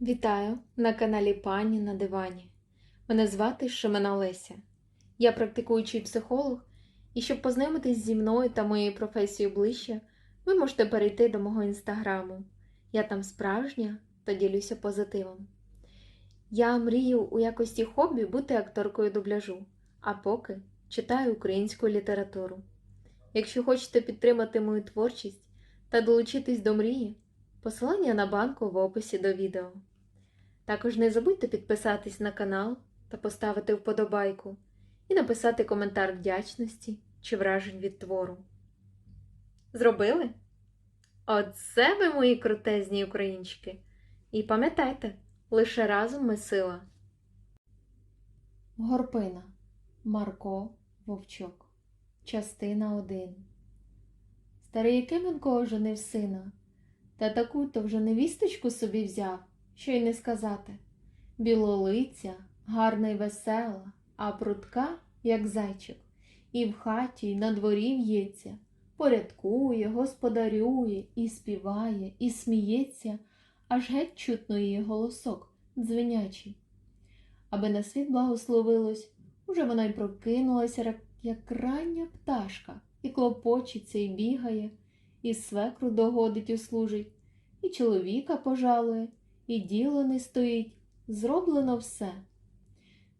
Вітаю на каналі Пані на дивані. Мене звати Шимена Леся. Я практикуючий психолог, і щоб познайомитись зі мною та моєю професією ближче, ви можете перейти до мого інстаграму. Я там справжня та ділюся позитивом. Я мрію у якості хобі бути акторкою дубляжу, а поки читаю українську літературу. Якщо хочете підтримати мою творчість та долучитись до мрії, посилання на банку в описі до відео. Також не забудьте підписатись на канал та поставити вподобайку і написати коментар вдячності чи вражень від твору. Зробили? Оце ви мої крутезні українчики! І пам'ятайте, лише разом ми сила. Горпина Марко Вовчок. Частина 1 Старий Якименко оженив сина, та таку то вже невісточку собі взяв, що й не сказати. Білолиця, гарна й весела, а прутка, як зайчик, і в хаті, і на дворі в'ється, порядкує, господарює, і співає, і сміється, аж геть чутно її голосок, дзвенячий. Аби на світ благословилось, уже вона й прокинулася, як- рання пташка, і клопочеться, і бігає, і свекру догодить услужить, і чоловіка пожалує, і діло не стоїть, зроблено все.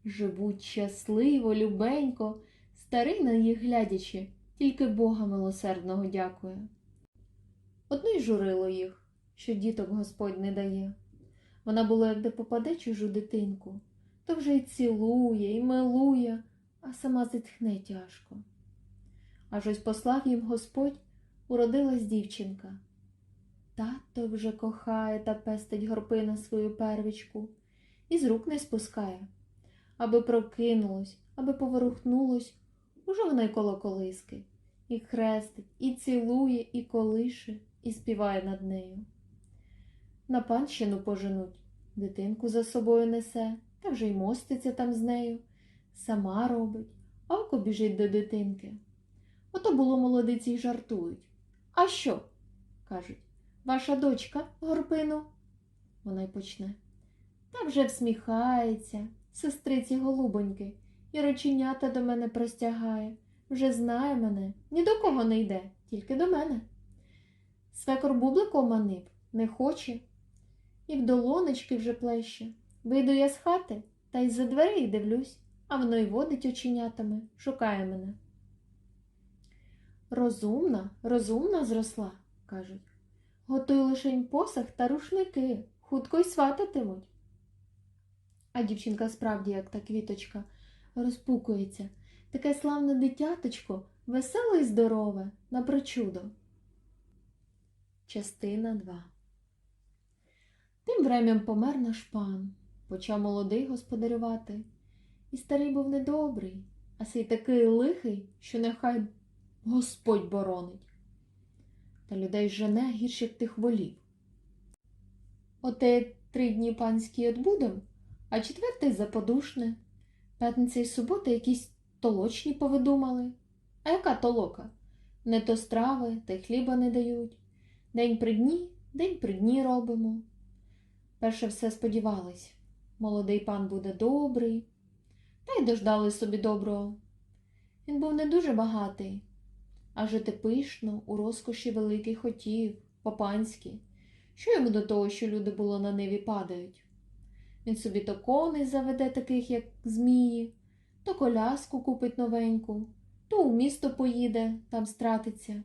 Живуть щасливо, любенько, старий на їх глядячи, тільки Бога милосердного дякує. Одно й журило їх, що діток Господь не дає. Вона була, як де попаде чужу дитинку, то вже й цілує, і милує, а сама зітхне тяжко. Аж ось послав їм Господь, уродилась дівчинка. Тато вже кохає та пестить горпина свою первічку і з рук не спускає. Аби прокинулось, аби поворухнулось, уже вона й коло колиски, і хрестить, і цілує, і колише, і співає над нею. На панщину поженуть, дитинку за собою несе, та вже й моститься там з нею, сама робить, око біжить до дитинки. Ото було молодиці й жартують. А що? кажуть. Ваша дочка, горпину? Вона й почне. Та вже всміхається, сестриці голубоньки, і реченята до мене простягає. Вже знає мене, ні до кого не йде, тільки до мене. Свекор бубликом манив, не хоче, і в долонечки вже плеще. Вийду я з хати та й за дверей дивлюсь, а воно й водить оченятами, шукає мене. Розумна, розумна зросла, кажуть. Готуй лишень посах та рушники, хутко й свататимуть. А дівчинка справді, як та квіточка, розпукується. Таке славне дитяточко, веселе й здорове, напрочудо. Частина 2 Тим врем'ям помер наш пан, почав молодий господарювати. І старий був недобрий, а сей такий лихий, що нехай Господь боронить та людей жене гірших тих волів. Оте три дні панські отбудем, а четвертий заподушне. П'ятниця й субота якісь толочні повидумали. А яка толока? Не то страви, та й хліба не дають. День при дні, день при дні робимо. Перше все сподівались, молодий пан буде добрий, та й дождали собі доброго. Він був не дуже багатий, а жити пишно, у розкоші великий хотів, по-панськи. Що йому до того, що люди було на ниві падають? Він собі то коней заведе таких, як змії, то коляску купить новеньку, то у місто поїде, там стратиться.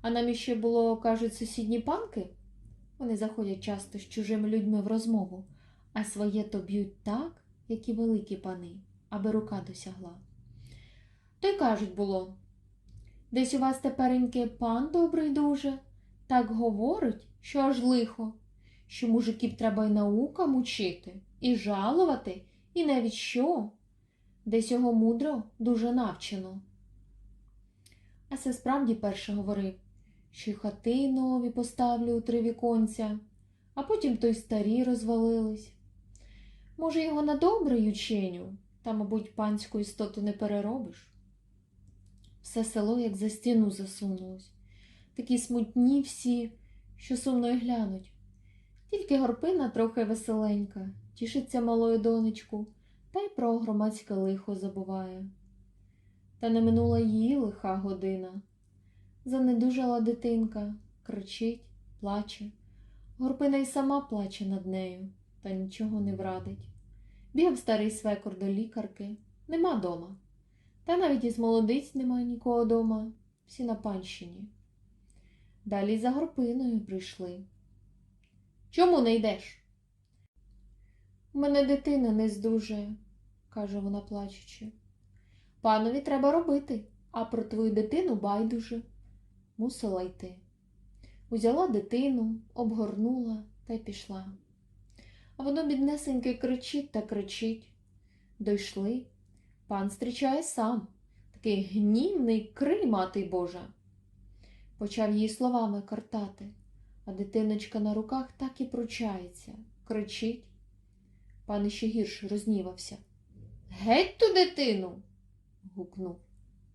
А нам іще було, кажуть, сусідні панки. Вони заходять часто з чужими людьми в розмову, а своє то б'ють так, як і великі пани, аби рука досягла. То й кажуть було, Десь у вас тепереньки пан добрий дуже, так говорить, що аж лихо, що мужиків треба й наукам учити, і жалувати, і навіть що. Десь його мудро дуже навчено. А це справді перше говорив, що й хати нові поставлю у три віконця, а потім то й старі розвалились. Може, його на добре й ученю, та, мабуть, панську істоту не переробиш. Все село як за стіну засунулось. Такі смутні всі, що сумно й глянуть. Тільки горпина трохи веселенька, тішиться малою донечку, та й про громадське лихо забуває. Та не минула її лиха година. Занедужала дитинка, кричить, плаче. Горпина й сама плаче над нею, та нічого не врадить. Бігав старий свекор до лікарки, нема дома. Та навіть із молодиць немає нікого дома, всі на панщині. Далі за горпиною прийшли. Чому не йдеш? У мене дитина не здужує, каже вона плачучи. Панові треба робити, а про твою дитину байдуже. Мусила йти. Узяла дитину, обгорнула та й пішла. А воно біднесеньке кричить та кричить. Дойшли. Пан зустрічає сам, такий гнівний крий, мати Божа. Почав її словами картати, а дитиночка на руках так і пручається, кричить. Пан іще гірше рознівався. Геть ту дитину. гукнув.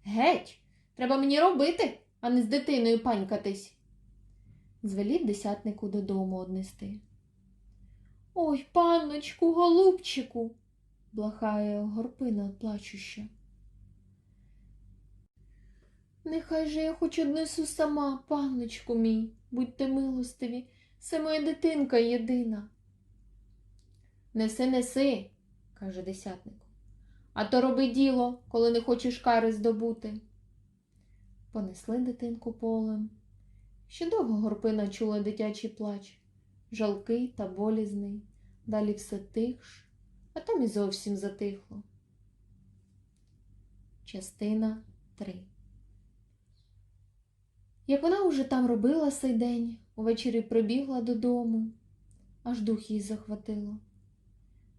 Геть! Треба мені робити, а не з дитиною панькатись. Звелів десятнику додому однести. Ой, панночку, голубчику, блахає горпина плачуща. Нехай же я хоч однесу сама, панночку мій, будьте милостиві, це моя дитинка єдина. Неси, неси, каже десятник. А то роби діло, коли не хочеш кари здобути. Понесли дитинку полем. Ще довго горпина чула дитячий плач, жалкий та болізний, далі все тихш, а там і зовсім затихло. Частина 3 Як вона уже там робила сей день, увечері прибігла додому, аж дух їй захватило.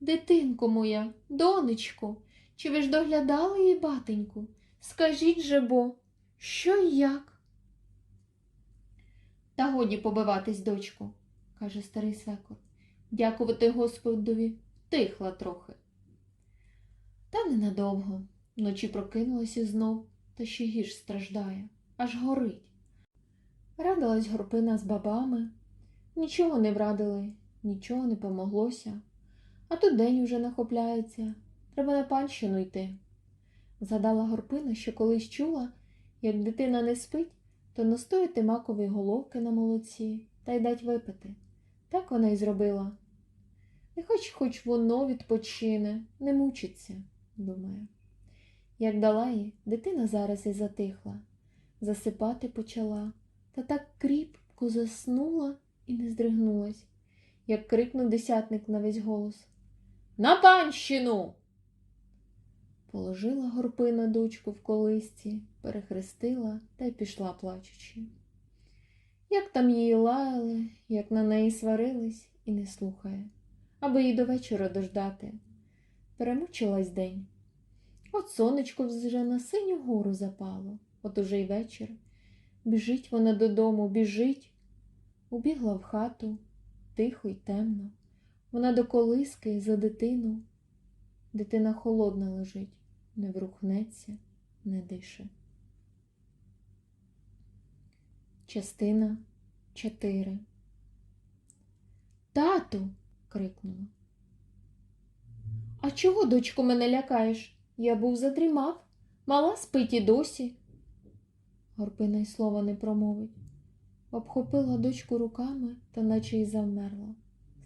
Дитинко моя, донечко, чи ви ж доглядали її батеньку? Скажіть же бо, що й як? Та годі побиватись, дочку, каже старий свекор. Дякувати Господові, тихла трохи. Та ненадовго. Вночі прокинулася знов, та ще гірш страждає, аж горить. Радилась горпина з бабами, нічого не врадили, нічого не помоглося. А тут день уже нахопляється, треба на панщину йти. Згадала горпина, що колись чула, як дитина не спить, то настояти макові головки на молоці та й дать випити. Так вона й зробила. Нехай хоч воно відпочине, не мучиться, думає. Як дала їй, дитина зараз і затихла, засипати почала, та так кріпко заснула і не здригнулась, як крикнув десятник на весь голос. На панщину! Положила горпина дочку в колисці, перехрестила та й пішла плачучи. Як там її лаяли, як на неї сварились і не слухає, аби її до вечора дождати. Перемучилась день. От сонечко вже на синю гору запало, от уже й вечір. Біжить вона додому, біжить. Убігла в хату, тихо й темно. Вона до колиски за дитину. Дитина холодна лежить, не врухнеться, не дише. Частина 4 Тату. Крикнула. А чого, дочко, мене лякаєш? Я був задрімав, мала спить і досі. Горпина й слова не промовить. Обхопила дочку руками та наче й завмерла.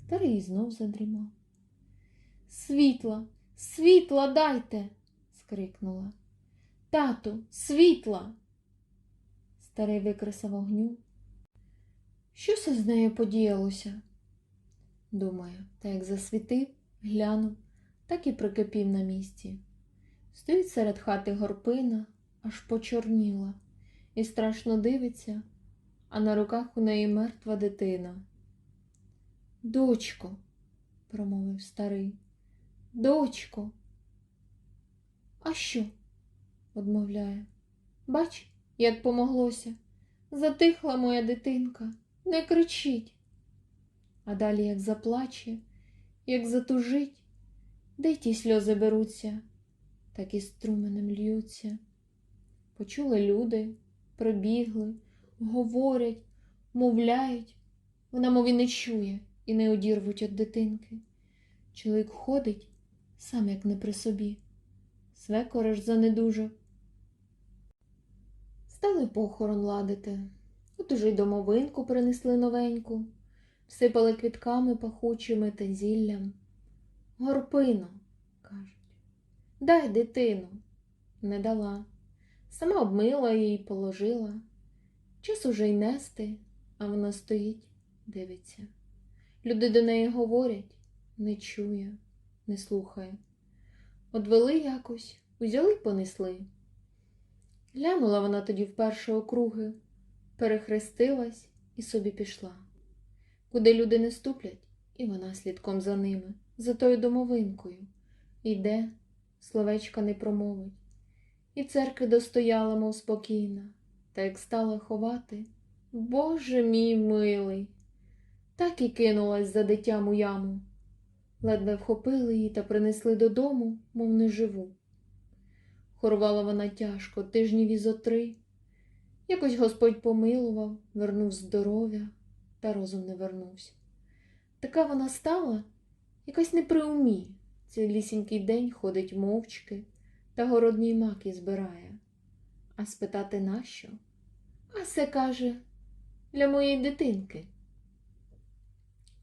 Старий знов задрімав. Світла, світла дайте. скрикнула. Тату, світла. Старий викресав огню. Що це з нею подіялося? Думаю, та як засвітив, глянув, так і прикипів на місці. Стоїть серед хати горпина, аж почорніла, і страшно дивиться, а на руках у неї мертва дитина. Дочко, промовив старий, дочко. А що? одмовляє. Бач, як помоглося. Затихла моя дитинка, не кричить. А далі як заплаче, як затужить, де ті сльози беруться, так і струменем льються. Почули люди, прибігли, говорять, мовляють. Вона, мов і не чує, і не одірвуть від дитинки. Чоловік ходить, сам як не при собі. Свекориш занедужав. Стали похорон ладити. От уже й домовинку принесли новеньку, всипали квітками пахучими та зіллям. Горпино, кажуть, дай дитину. Не дала. Сама обмила її, положила. Час уже й нести, а вона стоїть, дивиться. Люди до неї говорять, не чує, не слухає. Одвели якось, узяли й понесли. Глянула вона тоді вперше округи, перехрестилась і собі пішла. Куди люди не ступлять, і вона слідком за ними, за тою домовинкою. Йде, словечка не промовить. І церкви достояла, мов спокійна, та як стала ховати, Боже мій милий, так і кинулась за дитям у яму. Ледве вхопили її та принесли додому, мов неживу. Хорувала вона тяжко, тижнів і зо три. Якось Господь помилував, вернув здоров'я, та розум не вернувся. Така вона стала, якась не при умі. Цілісінький день ходить мовчки та городні маки збирає. А спитати нащо? А се каже, для моєї дитинки.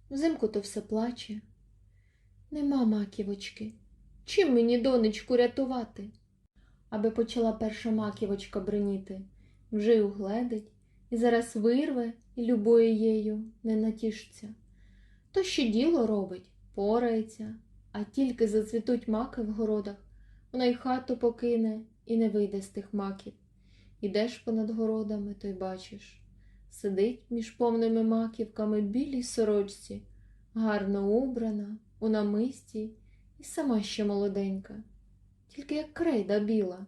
Взимку то все плаче. Нема маківочки. Чим мені донечку рятувати? Аби почала перша маківочка бриніти, вже й угледить, і зараз вирве і любою єю не натішиться. То ще діло робить, порається, а тільки зацвітуть маки в городах, вона й хату покине і не вийде з тих маків. Ідеш понад городами, то й бачиш. Сидить між повними маківками білій сорочці, гарно убрана, у намисті і сама ще молоденька, тільки як крейда біла,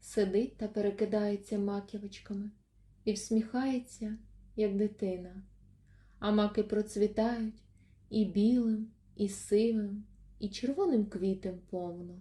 сидить та перекидається маківочками і всміхається, як дитина. А маки процвітають і білим, і сивим, і червоним квітем повно.